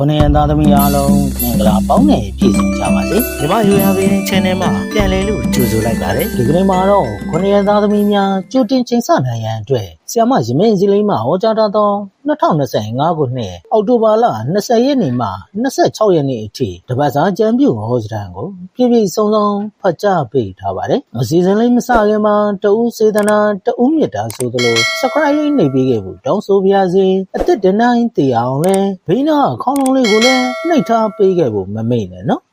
ခုနှစ်ရက်သားသမီးအားလုံးမင်္ဂလာပေါင်းနဲ့ပြည့်စုံကြပါစေ။ဒီမယူရပင်း channel မှာပြန်လည်လို့ကြိုဆိုလိုက်ပါတယ်။ဒီကနေ့မှာတော့ခုနှစ်ရက်သားသမီးများကြိုတင်ချိန်ဆနိုင်ရန်အတွက် ဆီယမရမင်းစည်းလိမ့်မှာဟောကြားထားသော2025ခုနှစ်အောက်တိုဘာလ20ရက်နေ့မှ26ရက်နေ့အထိတပတ်စာကြံပြုဟောစတန်ကိုပြည့်ပြည့်စုံစုံဖတ်ကြားပေးထားပါတယ်။အစီအစဉ်လေးမစခင်မှာတဦးစေတနာတဦးမြတ်တာဆိုသလို subscribe လေးနှိပ်ပေးခဲ့ဖို့တောင်းဆိုပါရစေ။အသက်တနိုင်တည်အောင်လဲဘိနာခေါင်းလုံးလေးကိုလည်းနှိပ်ထားပေးခဲ့ဖို့မမေ့နဲ့နော်။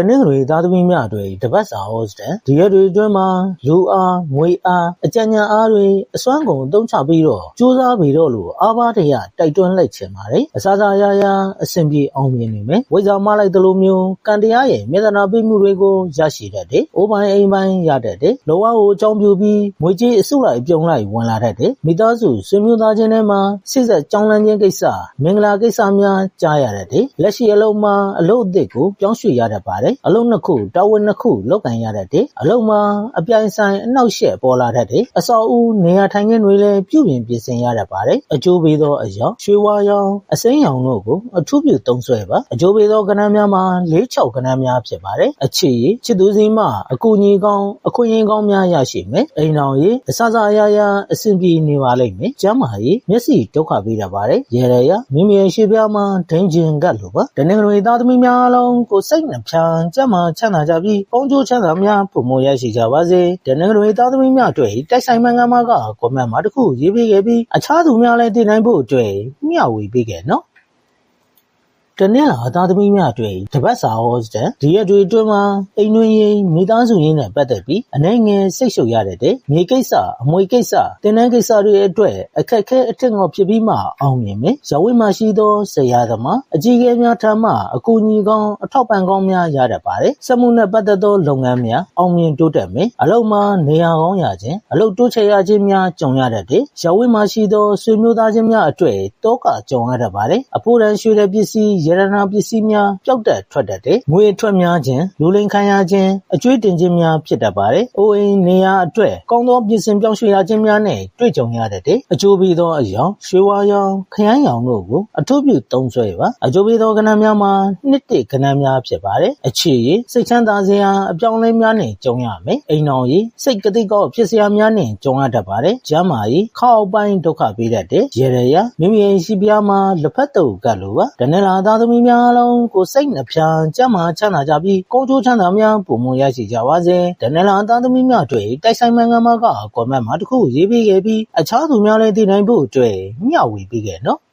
တနင်္ဂနွေသားသမီးများအတွက်တပတ်စာဟောစတန်ဒီရက်တွေအတွင်းမှာလူအားငွေအားအကြံဉာဏ်အားတွေအစွမ်းကုန်အသုံးချပြီးတော့စူးစမ်းပြီးတော့လို့အားပါးတရတိုက်တွန်းလိုက်ချင်ပါတယ်အစားစားရရအဆင်ပြေအောင်မြင်နေမယ်ဝိဇာမလိုက်သလိုမျိုးကံတရားရဲ့မေတ္တာပေးမှုတွေကိုရရှိတတ်တယ်အိုးပိုင်းအိမ်ပိုင်းရတတ်တယ်လောကကိုအကြောင်းပြုပြီးငွေကြေးအစုလိုက်ပြုံလိုက်ဝင်လာတတ်တယ်မိသားစုဆွေမျိုးသားချင်းတွေမှာစိစက်ကြောင်းလန်းခြင်းကိစ္စမင်္ဂလာကိစ္စများကြားရတတ်တယ်လက်ရှိအလုံးမှာအလုပ်အသစ်ကိုပြောင်းရွှေ့ရတတ်ပါတယ်အလုံးနှစ်ခုတာဝန်နှစ်ခုလုပ်ကင်ရတတ်တယ်အလုံးမှာအပြိုင်ဆိုင်အနောက်ရှက်ပေါ်လာတတ်တယ်အစောဦးနေရာထိုင်ခင်းတွေလည်းပြုပြင်ပြင်ဆင်ရတတ်ပါတယ်အကျိုးပေးသောအယောင်ရွှေဝါရောင်အစိမ်းရောင်တို့ကိုအထူးပြုသုံးစွဲပါအကျိုးပေးသောကဏ္ဍများမှာ၄၆ကဏ္ဍများဖြစ်ပါတယ်အခြေရချစ်သူစီမှအကူအညီကောင်းအခွင့်အရေးကောင်းများရရှိမယ်အိမ်တော်ရေးအစစအရာရာအဆင်ပြေနေပါလိမ့်မယ်ကျမ်းမာရေးမျက်စိဒုက္ခပေးတတ်ပါတယ်ရေရရမိမိရဲ့ရှေ့ပြားမှာဒိန်ကျင်ကတ်လိုပါတနင်္ဂနွေသားသမီးများအလုံးကိုစိတ်နှဖြန်ကျမ်းမာချမ်းသာကြပြီးပေါင်းကျိုးချမ်းသာများပုံမရရှိကြပါစေတနင်္ဂနွေသားသမီးများအတွက်တိုက်ဆိုင်မှန်ကမှာကကွန်မန့်မှာတစ်ခုရေးပေးခဲ့ပြီးအခြားသူများလည်းတင်နိုင်ဖို့အတွက်မျှဝေပေးခဲ့နော် တနင်္လာအသားသမီးများအတွက်တပတ်စာဟောစတဲ့ဒီရက်တွေအတွင်းမှာအိမ်တွင်းရေးမိသားစုရင်းနဲ့ပတ်သက်ပြီးအနေငယ်စိတ်ရှုပ်ရတဲ့မြေကိစ္စအမွေကိစ္စတင်နန်းကိစ္စတွေအတွက်အခက်ခဲအထက်ငေါဖြစ်ပြီးမှအောင်မြင်မယ်။ရဝိမှာရှိသောဆရာသမားအကြီးအကဲများထံမှအကူအညီကောင်းအထောက်ပံ့ကောင်းများရတတ်ပါတယ်။စက်မှုနဲ့ပတ်သက်သောလုပ်ငန်းများအောင်မြင်တိုးတက်မယ်။အလုပ်မှာနေရာကောင်းရခြင်းအလုပ်တိုးချဲ့ရခြင်းများကြုံရတတ်တယ်။ရဝိမှာရှိသောဆွေမျိုးသားချင်းများအတွက်တောကကြုံရတတ်ပါတယ်။အဖို့ရန်ရွှေတဲ့ပစ္စည်းရတနာပစ္စည်းများပျောက်တက်ထွက်တတ်တယ်။ငွေထွက်များခြင်းလူလိမ်ခံရခြင်းအကျွေးတင်ခြင်းများဖြစ်တတ်ပါတယ်။အိုးအိမ်နေရာအတွက်ကောင်းသောပြင်ဆင်ပြောင်းရွှေ့ရခြင်းများနဲ့တွေ့ကြုံရတတ်တယ်။အကျိုးပေးသောအယောင်ရွှေဝါရောင်ခရမ်းရောင်တို့ကိုအထူးပြုသုံးစွဲပါ။အကျိုးပေးသောကဏ္ဍများမှာနှစ်တစ်ကဏ္ဍများဖြစ်ပါတယ်။အခြေရစိတ်ချမ်းသာစရာအပြောင်းလဲများနဲ့ကြုံရမယ်။အိမ်တော်ရေးစိတ်ကတိကောက်ဖြစ်စရာများနဲ့ကြုံရတတ်ပါတယ်။ကျမ်းမာရေးခောက်ပိုင်းဒုက္ခပေးတတ်တယ်။ရေရရမိမိရဲ့ရှိပြားမှာလက်ဖက်တုပ်ကတ်လိုပါ။တနင်္လာသားသမီးများအားလုံးကိုစိတ်နှဖြာကျမ်းမာချမ်းသာကြပြီးကောင်းကျိုးချမ်းသာများပုံမရရှိကြပါစေ။တနင်္လာသားသမီးများအတွက်တိုက်ဆိုင်မှန်ကမှာကကွန်မန့်မှာတစ်ခုရေးပေးခဲ့ပြီးအခြားသူများလည်းသိနိုင်ဖို့အတွက်မျှဝေပေးခဲ့နော်။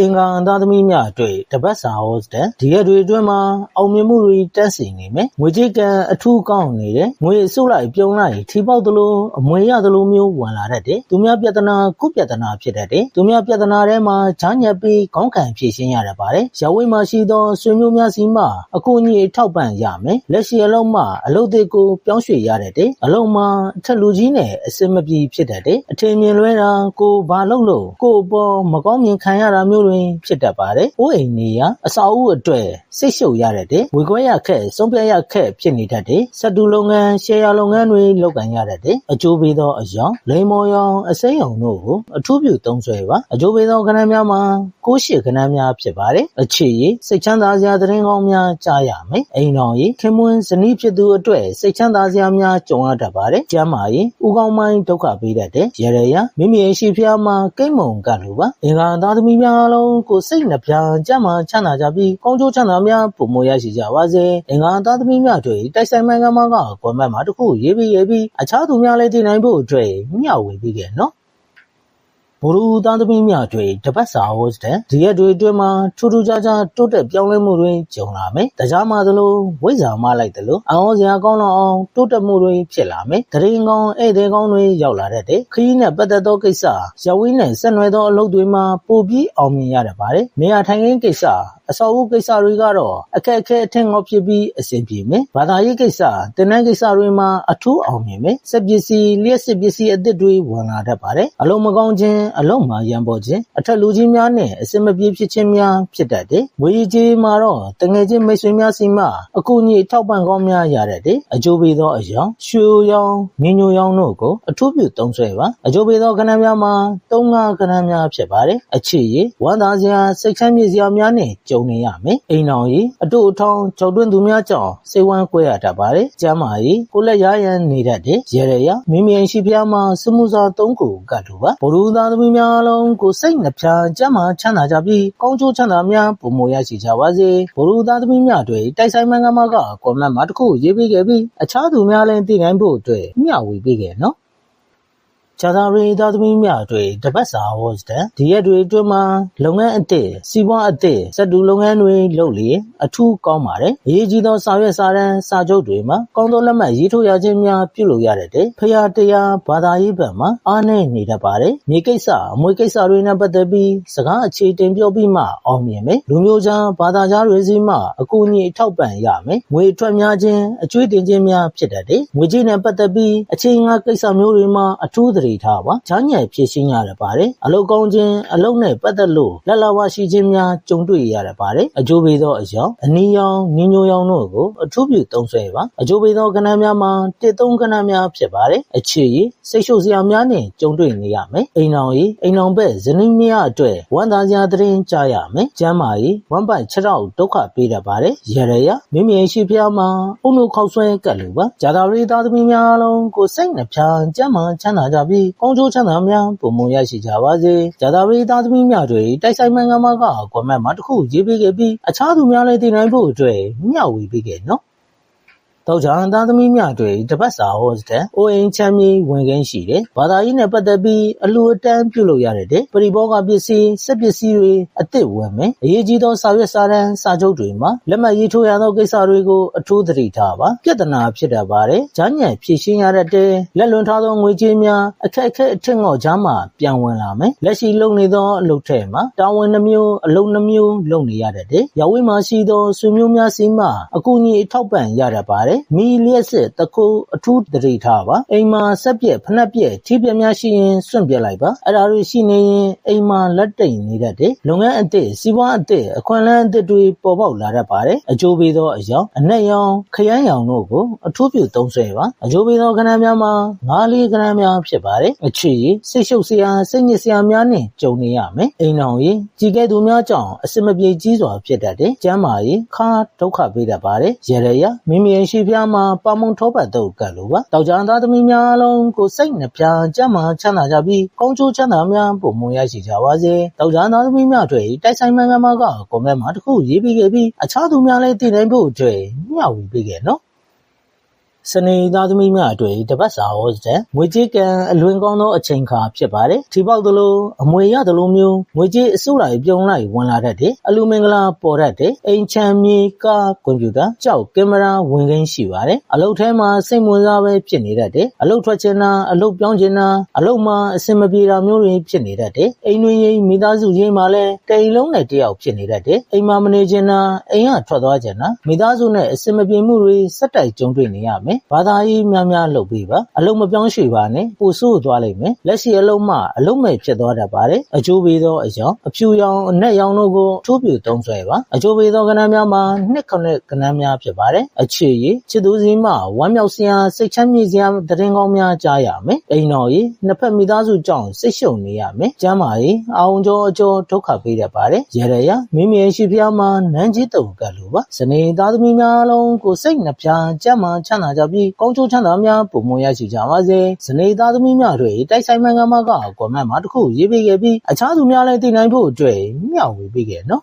အင်္ဂါအသားသမီးများအတွက်တပတ်စာဟောစတဲ့ဒီရက်တွေအတွင်းမှာအောင်မြင်မှုတွေတက်စီနေမယ်ငွေကြေးကံအထူးကောင်းနေတယ်ငွေအစုလိုက်ပြုံးလိုက်ထီပေါက်သလိုအမွေရသလိုမျိုးဝင်လာတတ်တယ်သူများပြဿနာကုပြဿနာဖြစ်တတ်တယ်သူများပြဿနာထဲမှာဈာညက်ပြီးခေါင်းခံဖြေရှင်းရတတ်ပါတယ်ရဝိမှာရှိသောဆွေမျိုးများစီမှအကူအညီထောက်ပံ့ရမယ်လက်ရှိအလုံးမှာအလုပ်တွေကိုပြောင်းရွှေ့ရတတ်တယ်အလုံးမှာအထက်လူကြီးနဲ့အစင်မပြေဖြစ်တတ်တယ်အထင်မြင်လွဲတာကိုဘာလုပ်လို့ကိုပေါ်မကောင်းမြင်ခံရတာမျိုးတွေဖြစ်တတ်ပါတယ်။အိုးအိမ်နေရအစာအုပ်အတွက်စိတ်ရှုပ်ရတတ်တယ်။ဝေခွဲရခက်ဆုံးဖြတ်ရခက်ဖြစ်နေတတ်တယ်။စက်တူလုပ်ငန်းရှယ်ယာလုပ်ငန်းတွေလုပ်ကိုင်ရတတ်တယ်။အကျိုးပေးသောအယောင်လိမ္မော်ရောင်အစိမ်းရောင်တို့ကိုအထူးပြုသုံးစွဲပါ။အကျိုးပေးသောကဏ္ဍများမှာကိုးရှိကဏ္ဍများဖြစ်ပါတယ်။အခြေရစိတ်ချမ်းသာစရာသတင်းကောင်းများကြားရမယ်။အိမ်တော်ရေးခင်မွန်းဇနီးဖြစ်သူအတွက်စိတ်ချမ်းသာစရာများကြုံရတတ်ပါတယ်။ကျမ်းမာရေးဥကောင်းပိုင်းဒုက္ခပေးတတ်တယ်။ရရရမိမိရဲ့ရှိဖျားမှာကိမ့်မုံကလိုပါ။အင်္ဂါသားသမီးများအလုံးကိုစိတ်နှပြကြမ်းမှချမ်းသာကြပြီးကောင်းကျိုးချမ်းသာများပုံမရရှိကြပါစေ။အင်္ဂါသားသမီးများတို့တိုက်ဆိုင်မှန်ကမှကကွန်မန့်မှာတစ်ခုရေးပြီးရေးပြီးအခြားသူများလည်းသိနိုင်ဖို့အတွက်မျှဝေပေးခဲ့နော်။ ဘိုလ်လူသားသမီးများတွေတပတ်စာဟောစတဲ့ဒီရက်တွေအတွင်းမှာထူးထူးခြားခြားတိုးတက်ပြောင်းလဲမှုတွေကြုံလာမယ်။တရားမှသလိုဝိဇ္ဇာမလိုက်သလိုအအောင်စရာကောင်းလောက်အောင်တိုးတက်မှုတွေဖြစ်လာမယ်။တရင်ကောင်းဧည့်သည်ကောင်းတွေရောက်လာတဲ့ခရီးနဲ့ပတ်သက်သောကိစ္စရဝင်းနဲ့ဆက်နွယ်သောအလုပ်တွေမှာပိုပြီးအောင်မြင်ရတတ်ပါတယ်။နေရာထိုင်ခင်းကိစ္စ အအစောအဦးကိစ္စတွေကတော့အခက်အခဲအထင်ငေါဖြစ်ပြီးအဆင်ပြေမယ်ဘာသာရေးကိစ္စတင်နန်းကိစ္စတွေမှာအထူးအောင်မြင်မယ်စက်ပစ္စည်းလျှက်စစ်ပစ္စည်းအသစ်တွေဝင်လာတတ်ပါတယ်အလုံးမကောင်းခြင်းအလုံးမှာရန်ပေါ်ခြင်းအထက်လူကြီးများနဲ့အစင်မပြေဖြစ်ခြင်းများဖြစ်တတ်တယ်ငွေကြီးမှာတော့တငယ်ချင်းမိတ်ဆွေများစီမှအကူအညီထောက်ပံ့ကောင်းများရတတ်တယ်အကျိုးပေးသောအယောင်ရွှေရောင်မြင်းညိုရောင်တို့ကိုအထူးပြုသုံးစွဲပါအကျိုးပေးသောကဏ္ဍများမှာသုံးငါကဏ္ဍများဖြစ်ပါတယ်အခြေရည်ဝမ်းသာစရာစိတ်ချမ်းမြေ့စရာများနဲ့ကြုံနေရမယ်အိမ်တော်ကြီးအတူအထောင်ကြောက်တွင်းသူများကြောင့်စိတ်ဝမ်းကွဲရတတ်ပါတယ်ကျမ်းမာရေးကိုလက်ရရန်နေတတ်တယ်ရေရရမိမိအိမ်ရှိဖျားမှာစမှုစာသုံးခုကတ်လိုပါဘုရုသားသမီးများအလုံးကိုစိတ်နှပြကျမ်းမာချမ်းသာကြပြီးကောင်းကျိုးချမ်းသာများပုံမရရှိကြပါစေဘုရုသားသမီးများတွေတိုက်ဆိုင်မန်ကမကကွန်မန့်မှာတစ်ခုရေးပေးခဲ့ပြီးအခြားသူများလည်းသိနိုင်ဖို့အတွက်မျှဝေပေးခဲ့နော် ချာသာရီသားသမီးများတွေတပတ်စာဟောစတဲ့ဒီရက်တွေအတွင်းမှာလုပ်ငန်းအသစ်စီးပွားအသစ်စက်တူလုပ်ငန်းတွေလုပ်လေအထူးကောင်းပါတယ်အရေးကြီးသောစာရွက်စာတမ်းစာချုပ်တွေမှာကောင်းသောလက်မှတ်ရေးထိုးရခြင်းများပြုလုပ်ရတဲ့ဖရာတရားဘာသာရေးဘက်မှာအားနည်းနေတတ်ပါတယ်မြေကိစ္စအမွေကိစ္စတွေနဲ့ပတ်သက်ပြီးစကားအခြေတင်ပြောပြီးမှအောင်မြင်မယ်လူမျိုးခြားဘာသာခြားတွေစီမှအကူအညီအထောက်ပံ့ရမယ်ငွေအထွက်များခြင်းအကျွေးတင်ခြင်းများဖြစ်တတ်တယ်ငွေကြေးနဲ့ပတ်သက်ပြီးအချိန်ငါကိစ္စမျိုးတွေမှာအထူးသတိထားပါချမ်းညံဖြည့်ရှင်းရရပါတယ်အလုတ်ကောင်းခြင်းအလုတ်နဲ့ပတ်သက်လို့လက်လာဝရှိခြင်းများကြုံတွေ့ရရပါတယ်အကျိုးပေးသောအယောင်အနီရောင်ညညိုရောင်တို့ကိုအထူးပြုသုံးစွဲပါအကျိုးပေးသောကဏ္ဍများမှာတစ်သုံးကဏ္ဍများဖြစ်ပါတယ်အခြေရည်စိတ်ရှုပ်စရာများနဲ့ကြုံတွေ့နေရမယ်အိမ်အောင်ရည်အိမ်အောင်ဘက်ဇနီးမယားအတွက်ဝန်သားစရာသတင်းကြားရမယ်ကျမ်းမာရေးဝမ်းပိုက်ခြေထောက်ဒုက္ခပေးတတ်ပါတယ်ရရရမိမိရှိဖျားမှာအုံလို့ခောက်ဆွဲကတ်လို့ပါဂျာတာရီသားသမီးများအလုံးကိုစိတ်နှပြကျမ်းမာချမ်းသာကြပြီးကောင်းကျိုးချမ်းသာများပုံမရရှိကြပါစေဂျာတာရီသားသမီးများတွေတိုက်ဆိုင်မှန်ကမကကွန်မန့်မှာတစ်ခုရေးပေးခဲ့ပြီးအခြားသူများလည်းသိနိုင်ဖို့အတွက်မျှဝေပေးခဲ့နော် တော့ကြောင့်သားသမီးများတွေတပတ်စာဟောစတဲ့အိုအိမ်ချမ်းမြေဝင်ခင်းရှိတယ်။ဘာသာရေးနဲ့ပတ်သက်ပြီးအလူအတန်းပြုလုပ်ရတဲ့တဲ့ပရိဘောဂပစ္စည်းစက်ပစ္စည်းတွေအသစ်ဝင်မယ်။အရေးကြီးသောစာရွက်စာတမ်းစာချုပ်တွေမှာလက်မှတ်ရေးထိုးရသောကိစ္စတွေကိုအထူးသတိထားပါ။ပြဿနာဖြစ်တတ်ပါတယ်။ဂျာညံဖြည့်ရှင်းရတဲ့လက်လွန်ထားသောငွေကြေးများအခက်အခဲအထက်ငေါ့ကြားမှာပြန်ဝင်လာမယ်။လက်ရှိလုပ်နေသောအလုပ်ထဲမှာတာဝန်နှမျိုးအလုပ်နှမျိုးလုပ်နေရတဲ့တဲ့။ရောက်ဝေးမှာရှိသောဆွေမျိုးများစီမှအကူအညီအထောက်ပံ့ရတတ်ပါတယ်။မီလျက်စစ်တကူအထူးတတိထားပါအိမ်မှာဆက်ပြက်ဖနှက်ပြက်ထိပြက်များရှိရင်စွန့်ပြက်လိုက်ပါအဲ့ဒါတွေရှိနေရင်အိမ်မှာလက်တိတ်နေတတ်တယ်လုပ်ငန်းအသစ်စီးပွားအသစ်အခွင့်အလမ်းအသစ်တွေပေါ်ပေါက်လာတတ်ပါတယ်အကျိုးပေးသောအယောင်အနက်ရောင်ခရမ်းရောင်တို့ကိုအထူးပြုသုံးစွဲပါအကျိုးပေးသောကဏ္ဍများမှာငါးလေးကဏ္ဍများဖြစ်ပါတယ်အခြေရည်စိတ်ရှုပ်စရာစိတ်ညစ်စရာများနဲ့ကြုံနေရမယ်အိမ်တော်ရည်ကြီးကဲသူများကြောင့်အစမပြေကြီးစွာဖြစ်တတ်တယ်ကျမ်းမာရေးခါဒုက္ခပေးတတ်ပါတယ်ရရရမိမိရဲ့ရှိဖျားမှာပါမုံထောပတ်တော့ကတ်လို့ပါတောက်ကြံသားသမီးများအလုံးကိုစိတ်နှပြကြမ်းမှချမ်းသာကြပြီးကောင်းကျိုးချမ်းသာများပုံမရရှိကြပါစေတောက်ကြံသားသမီးများတွေတိုက်ဆိုင်မှန်ကမကကွန်မန့်မှာတစ်ခုရေးပြီးခဲ့ပြီးအခြားသူများလည်းတည်နိုင်ဖို့အတွက်မျှဝေပေးခဲ့နော် စနေသားသမီးများအတွက်တပတ်စာဟောတဲ့ငွေကြေးကံအလွန်ကောင်းသောအချိန်ခါဖြစ်ပါတယ်။ထီပေါက်သလိုအမွေရသလိုမျိုးငွေကြေးအစုလိုက်ပြုံလိုက်ဝင်လာတတ်တယ်။အလူမင်္ဂလာပေါ်တတ်တယ်။အိမ်ချမ်းမြေကားကွန်ပျူတာကြောက်ကင်မရာဝင်ခင်းရှိပါတယ်။အလုပ်ထဲမှာစိတ်ဝင်စားပဲဖြစ်နေတတ်တယ်။အလုပ်ထွက်ချင်တာအလုပ်ပြောင်းချင်တာအလုပ်မှာအဆင်မပြေတာမျိုးတွေဖြစ်နေတတ်တယ်။အိမ်တွင်ရင်မိသားစုရင်းမှာလည်းတိမ်လုံးနဲ့တယောက်ဖြစ်နေတတ်တယ်။အိမ်မှာမနေချင်တာအိမ်ကထွက်သွားချင်တာမိသားစုနဲ့အဆင်မပြေမှုတွေစက်တိုက်ကြုံတွေ့နေရမယ်။ဘာသာရေးများများလုပ်ပြီးပါအလုံးမပြောင်းရွှေ့ပါနဲ့ပို့ဆိုးသွားလိမ့်မယ်လက်ရှိအလုံးမှအလုံးမဲ့ဖြစ်သွားတတ်ပါတယ်အကျိုးပေးသောအကြောင်းအဖြူရောင်အနက်ရောင်တို့ကိုထိုးပြသုံးစွဲပါအကျိုးပေးသောကဏ္ဍများမှာနှစ်ခုနှစ်ကဏ္ဍများဖြစ်ပါတယ်အခြေရည်ချစ်သူစီမှဝမ်းမြောက်စရာစိတ်ချမ်းမြေ့စရာသတင်းကောင်းများကြားရမယ်အိမ်တော်ရည်နှစ်ဖက်မိသားစုကြောင့်စိတ်ရှုံနေရမယ်ကျမ်းမာရေးအာုံကြောအကျော်ဒုက္ခပေးတတ်ပါတယ်ရရရမိမိရဲ့ရှိဖျားမှာနန်းကြီးတုံကတ်လိုပါဇနေသားသမီးများအလုံးကိုစိတ်နှပြကြမ်းမှချမ်းသာကြပြီးကောင်းကျိုးချမ်းသာများပုံမရရှိကြပါစေဇနေသားသမီးများတွေတိုက်ဆိုင်မှန်ကမကကွန်မန့်မှာတစ်ခုရေးပေးခဲ့ပြီးအခြားသူများလည်းသိနိုင်ဖို့အတွက်မျှဝေပေးခဲ့နော်